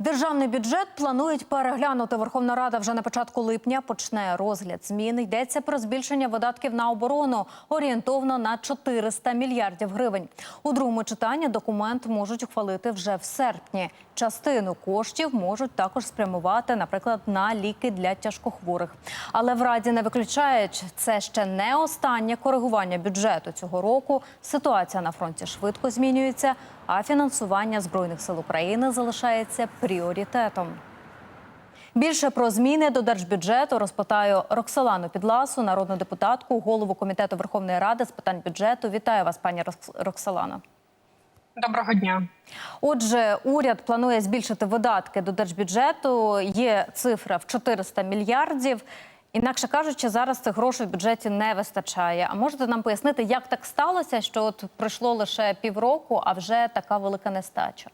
Державний бюджет планують переглянути. Верховна Рада вже на початку липня почне розгляд змін. Йдеться про збільшення видатків на оборону орієнтовно на 400 мільярдів гривень. У другому читанні документ можуть ухвалити вже в серпні. Частину коштів можуть також спрямувати, наприклад, на ліки для тяжкохворих. Але в раді не виключають це ще не останнє коригування бюджету цього року. Ситуація на фронті швидко змінюється, а фінансування збройних сил України залишається пріоритетом. Більше про зміни до держбюджету розпитаю Роксолану Підласу, народну депутатку, голову комітету Верховної Ради з питань бюджету. Вітаю вас, пані Рокс- Роксолана. Доброго дня. Отже, уряд планує збільшити видатки до держбюджету. Є цифра в 400 мільярдів. Інакше кажучи, зараз цих грошей в бюджеті не вистачає. А можете нам пояснити, як так сталося, що от пройшло лише півроку, а вже така велика нестача?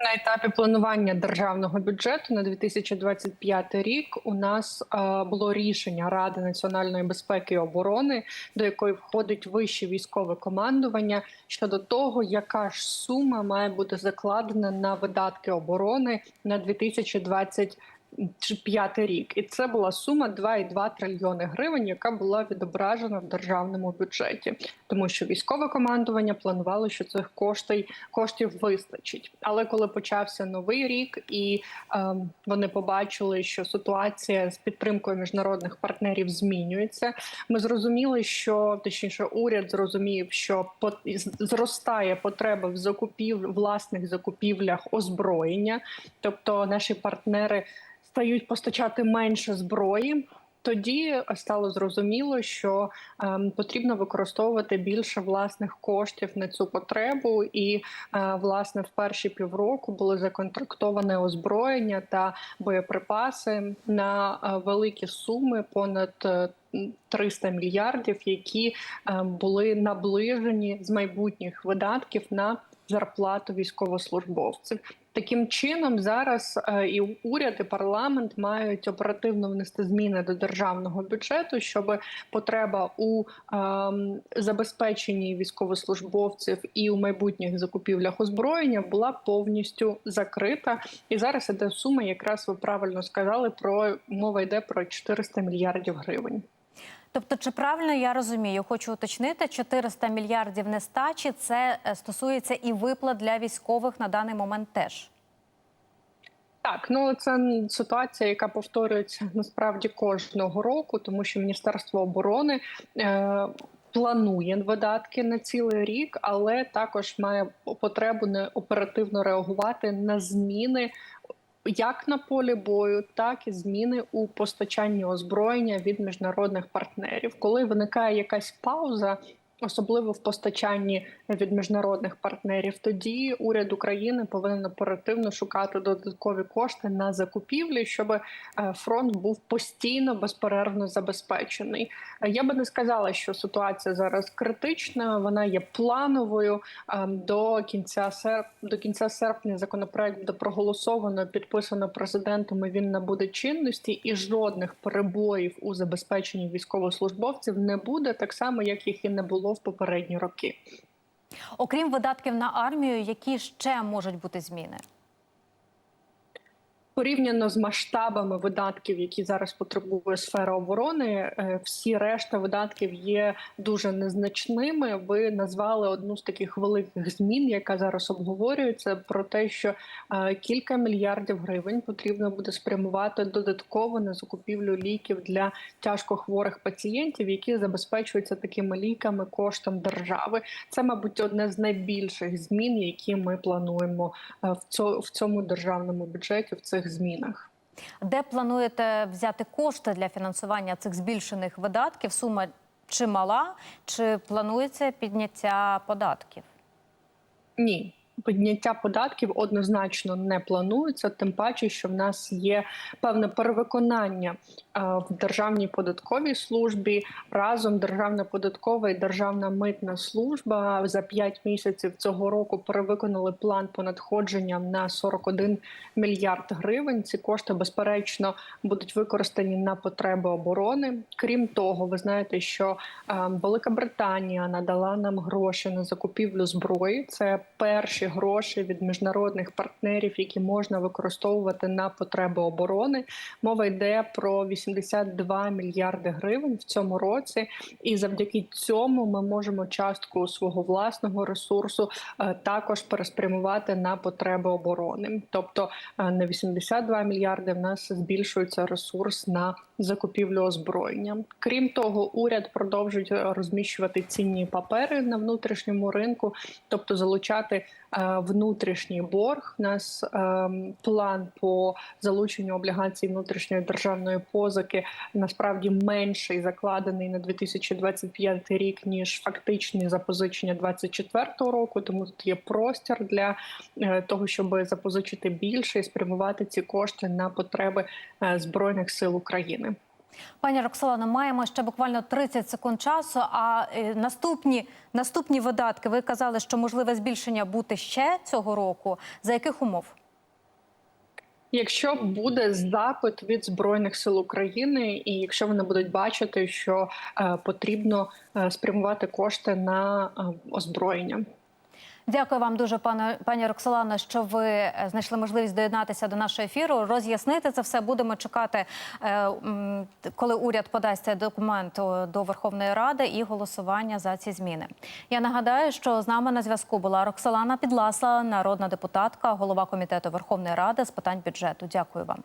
На етапі планування державного бюджету на 2025 рік у нас е, було рішення Ради національної безпеки і оборони, до якої входить вище військове командування щодо того, яка ж сума має бути закладена на видатки оборони на 2025 рік, і це була сума 2,2 трильйони гривень, яка була відображена в державному бюджеті, тому що військове командування планувало, що цих коштей коштів вистачить. Але коли почався новий рік, і е, вони побачили, що ситуація з підтримкою міжнародних партнерів змінюється, ми зрозуміли, що точніше уряд зрозумів, що по- зростає потреба в закупів власних закупівлях озброєння, тобто наші партнери стають постачати менше зброї. Тоді стало зрозуміло, що ем, потрібно використовувати більше власних коштів на цю потребу, і е, власне в перші півроку було законтрактоване озброєння та боєприпаси на е, великі суми понад е, 300 мільярдів, які е, були наближені з майбутніх видатків на зарплату військовослужбовців. Таким чином, зараз е, і уряд, і парламент мають оперативно внести зміни до державного бюджету, щоб потреба у ем, забезпеченні військовослужбовців і у майбутніх закупівлях озброєння була повністю закрита. І зараз іде сума, якраз ви правильно сказали, про мова йде про 400 мільярдів гривень. Тобто, чи правильно я розумію, хочу уточнити, 400 мільярдів нестачі це е, стосується і виплат для військових на даний момент теж. Так, ну це ситуація, яка повторюється насправді кожного року, тому що Міністерство оборони е, планує видатки на цілий рік, але також має потребу не оперативно реагувати на зміни. Як на полі бою, так і зміни у постачанні озброєння від міжнародних партнерів, коли виникає якась пауза, особливо в постачанні від міжнародних партнерів, тоді уряд України повинен оперативно шукати додаткові кошти на закупівлі, щоб е, фронт був постійно безперервно забезпечений. Я би не сказала, що ситуація зараз критична. Вона є плановою. Е, До кінця серп... до кінця серпня законопроект буде проголосовано, підписано президентом. і Він набуде чинності, і жодних перебоїв у забезпеченні військовослужбовців не буде, так само як їх і не було в попередні роки. Окрім видатків на армію, які ще можуть бути зміни? Порівняно з масштабами видатків, які зараз потребує сфера оборони, е, всі решта видатків є дуже незначними. Ви назвали одну з таких великих змін, яка зараз обговорюється, про те, що е, кілька мільярдів гривень потрібно буде спрямувати додатково на закупівлю ліків для тяжко хворих пацієнтів, які забезпечуються такими ліками коштом держави. Це, мабуть, одне з найбільших змін, які ми плануємо е, в цьому державному бюджеті в цих змінах. Де плануєте взяти кошти для фінансування цих збільшених видатків? Сума чимала, чи планується підняття податків? Ні. Підняття податків однозначно не планується, тим паче, що в нас є певне перевиконання е, в державній податковій службі. Разом Державна податкова і Державна митна служба за 5 місяців цього року перевиконали план по надходженням на 41 мільярд гривень. Ці кошти безперечно будуть використані на потреби оборони. Крім того, ви знаєте, що е, Велика Британія надала нам гроші на закупівлю зброї. Це перші наші гроші від міжнародних партнерів, які можна використовувати на потреби оборони. Мова йде про 82 мільярди гривень в цьому році, і завдяки цьому ми можемо частку свого власного ресурсу е, також переспрямувати на потреби оборони. Тобто е, на 82 мільярди в нас збільшується ресурс на закупівлю озброєння. Крім того, уряд продовжує розміщувати цінні папери на внутрішньому ринку, тобто залучати е, внутрішній борг. У нас е, план по залученню облігацій внутрішньої державної позики насправді менший закладений на 2025 рік ніж фактичні запозичення 2024 року. Тому тут є простір для е, того, щоб запозичити більше і спрямувати ці кошти на потреби е, збройних сил України. Пані Роксолано, маємо ще буквально 30 секунд часу. А е, наступні наступні видатки, ви казали, що можливе збільшення бути ще цього року. За яких умов? Якщо буде запит від збройних сил України, і якщо вони будуть бачити, що е, потрібно е, спрямувати кошти на е, озброєння. Дякую вам дуже, пане пані Роксолано, що ви е, знайшли можливість доєднатися до нашого ефіру. Роз'яснити це все будемо чекати, е, коли уряд подасть цей документ до Верховної Ради і голосування за ці зміни. Я нагадаю, що з нами на зв'язку була Роксолана Підласа, народна депутатка, голова комітету Верховної Ради з питань бюджету. Дякую вам.